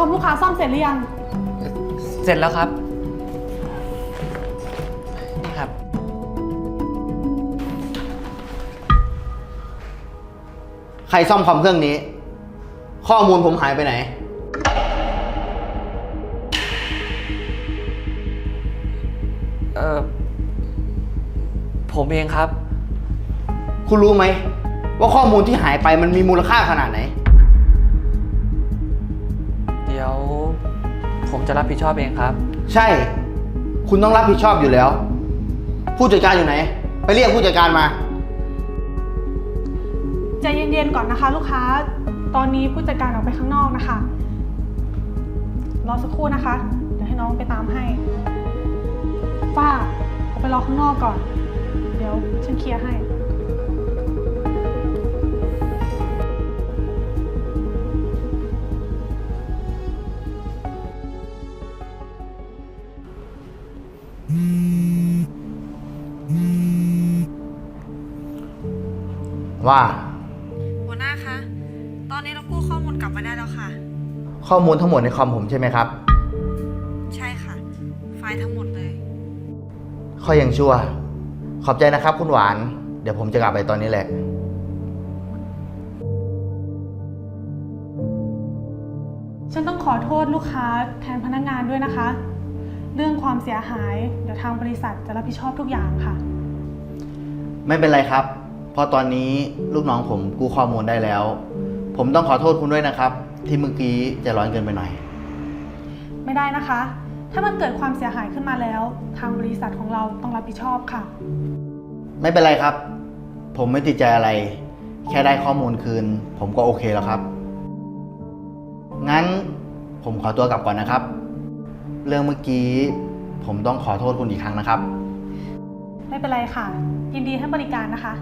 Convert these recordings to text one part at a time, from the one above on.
อมลูกค้าซ่อมเสร็จหรือยัง เสร็จแล้วครับ นี่ครับ ใครซ่อมคอมเครื่องนี้ ข้อมูลผมหายไปไหน เอ่อผมเองครับ คุณรู้ไหม ว่าข้อมูลที่หายไปมันมีมูลค่าขนาดไหนเดี๋ยวผมจะรับผิดชอบเองครับ ใช่ คุณต้องรับผิดชอบอยู่แล้ว ผู้จัดการอยู่ไหน ไปเรียกผู้จัดการมา ใจเย็นๆก่อนนะคะ ลูกค้า ตอนนี้ผู้จัดการออกไปข้างนอกนะคะ รอสักครู่นะคะ เดี๋ยวให้น้องไปตามให้ป้าออกไปรอข้างนอกก่อน เดี๋ยวฉันเคลียร์ให้ ว่าหัวหน้าคะ ตอนนี้เรากู้ข้อมูลกลับมาได้แล้วค่ะ ข้อมูลทั้งหมดในคอมผมใช่ไหมครับ ใช่ค่ะ ไฟล์ทั้งหมดเลยข้อยังชั่ว ขอบใจนะครับ คุณหวาน เดี๋ยวผมจะกลับไปตอนนี้แหละ ฉันต้องขอโทษลูกค้าแทนพนักงานด้วยนะคะ เรื่องความเสียหาย เดี๋ยวทางบริษัทจะรับผิดชอบทุกอย่างค่ะ ไม่เป็นไรครับ เพราะตอนนี้ลูกน้องผมกู้ข้อมูลได้แล้ว ผมต้องขอโทษคุณด้วยนะครับ ที่เมื่อกี้ใจะร้อนเกินไปหน่อย ไม่ได้นะคะ ถ้ามันเกิดความเสียหายขึ้นมาแล้ว ทางบริษัทของเราต้องรับผิดชอบค่ะ ไม่เป็นไรครับ ผมไม่ติดใจอะไร แค่ได้ข้อมูลคืน ผมก็โอเคแล้วครับ งั้นผมขอตัวกลับก่อนนะครับ เรื่องเมื่อกี้ ผมต้องขอโทษคุณอีกครั้งนะครับ ไม่เป็นไรค่ะ ยินดีให้บริการนะคะ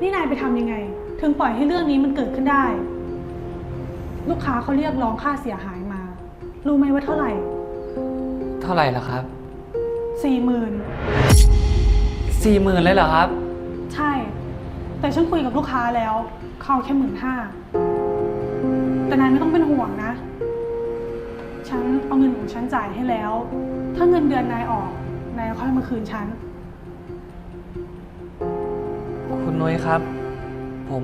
นี่นายไปทำยังไง ถึงปล่อยให้เรื่องนี้มันเกิดขึ้นได้ ลูกค้าเขาเรียกร้องค่าเสียหายมา รู้ไหมว่าเท่าไหร่เท่าไหร่ล่ะครับสี่หมื่นสี่หมื่นเลยเหรอครับ ใช่ แต่ฉันคุยกับลูกค้าแล้วเขาแค่หมื่นห้าแต่นายไม่ต้องเป็นห่วงนะ ฉันเอาเงินของฉันจ่ายให้แล้ว ถ้าเงินเดือนนายออก นายค่อยมาคืนฉัน นุ้ยครับ ผม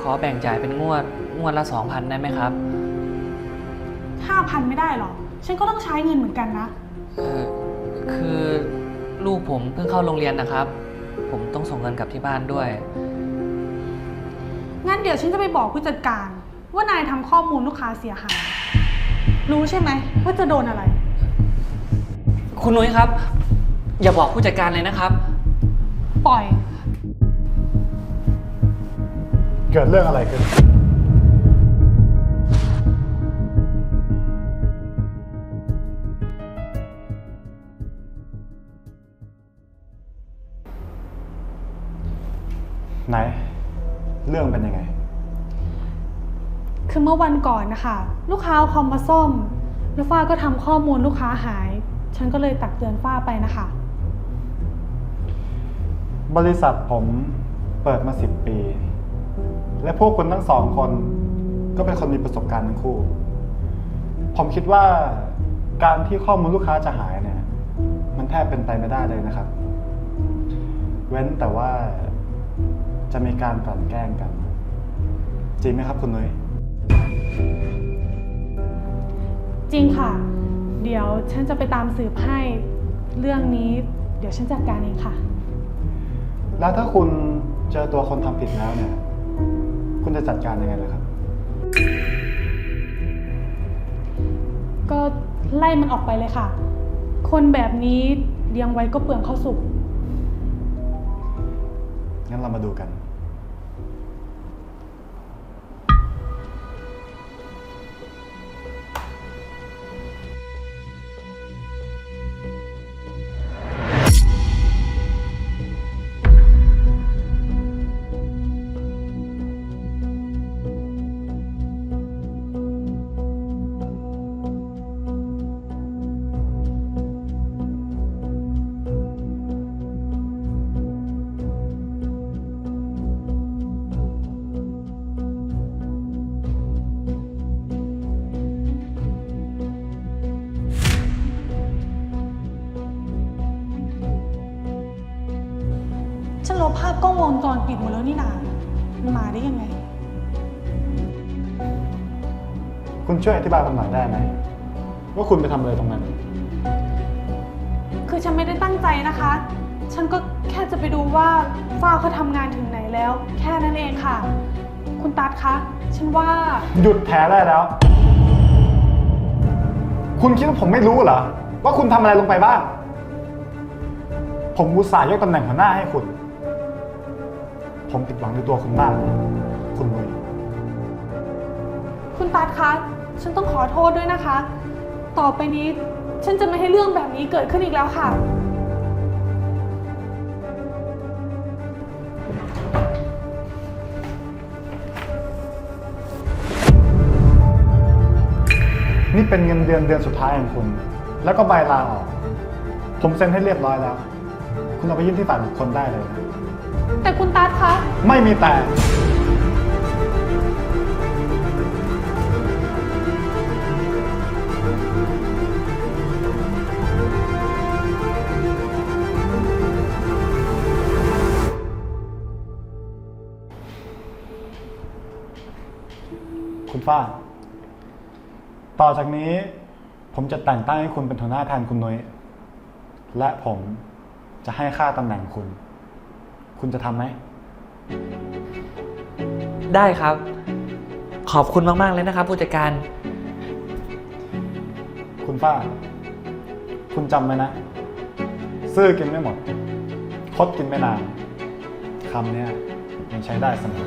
ขอแบ่งจ่ายเป็นงวด งวดละสองพันได้ไหมครับ ห้าพันไม่ได้หรอก ฉันก็ต้องใช้เงินเหมือนกันนะ เออคือลูกผมเพิ่งเข้าโรงเรียนนะครับ ผมต้องส่งเงินกลับที่บ้านด้วย งั้นเดี๋ยวฉันจะไปบอกผู้จัดการ ว่านายทำข้อมูลลูกค้าเสียหาย รู้ใช่ไหมว่าจะโดนอะไร คุณนุ้ยครับ อย่าบอกผู้จัดการเลยนะครับ ปล่อย เกิดเรื่องอะไรขึ้น ไหน เรื่องเป็นยังไง คือเมื่อวันก่อนนะคะ ลูกค้าเอาคอมมาซ่อม แล้วฝ้าก็ทำข้อมูลลูกค้าหาย ฉันก็เลยตักเตือนฝ้าไปนะคะ บริษัทผมเปิดมาสิบปี และพวกคุณทั้งสองคนก็เป็นคนมีประสบการณ์ทั้งคู่ ผมคิดว่าการที่ข้อมูลลูกค้าจะหายเนี่ย มันแทบเป็นไปไม่ได้เลยนะครับ เว้นแต่ว่าจะมีการกลั่นแกล้งกัน จริงไหมครับคุณนุ้ยจริงค่ะ เดี๋ยวฉันจะไปตามสืบให้ เรื่องนี้เดี๋ยวฉันจัดการเองค่ะ แล้วถ้าคุณเจอตัวคนทำผิดแล้วเนี่ยคุณ จะจัดการยังไงล่ะครับ ก็ไล่มันออกไปเลยค่ะ คนแบบนี้เลี้ยงไว้ก็เปลืองข้าวสุก งั้นเรามาดูกันฉัน วงจรปิดหมดแล้วนี่นามันมาได้ยังไง คุณช่วยอธิบายผมหน่อยได้ไหม ว่าคุณไปทำอะไรตรงนั้น คือฉันไม่ได้ตั้งใจนะคะ ฉันก็แค่จะไปดูว่าฝ้าเขาทำงานถึงไหนแล้ว แค่นั้นเองค่ะ คุณตัดคะ ฉันว่า หยุดแถได้แล้ว คุณคิดว่าผมไม่รู้เหรอ ว่าคุณทำอะไรลงไปบ้าง ผมอุตส่าห์ยกตำแหน่งหัวหน้าให้คุณ ผมผิดหวังในตัวคุณมากนะคุณนุ้ยคุณตัดคะ ฉันต้องขอโทษด้วยนะคะ ต่อไปนี้ฉันจะไม่ให้เรื่องแบบนี้เกิดขึ้นอีกแล้วค่ะ นี่เป็นเงินเดือนเดือนสุดท้ายของคุณ แล้วก็ใบลาออก ผมเซ็นให้เรียบร้อยแล้ว คุณเอาไปยื่นที่ฝ่ายบุคคลได้เลยนะ แต่คุณตัดคะ ไม่มีแต่ คุณฟ้าต่อจากนี้ ผมจะแต่งตั้งให้คุณเป็นหัวหน้าแทนคุณนุ้ยและผมจะให้ค่าตำแหน่งคุณ คุณจะทำไหม ได้ครับ ขอบคุณมาก ๆ เลยนะครับ ผู้จัดการ คุณป้า คุณจำไว้นะ ซื่อกินไม่หมด คดกินไม่นานคำเนี้ยยังใช้ได้เสมอ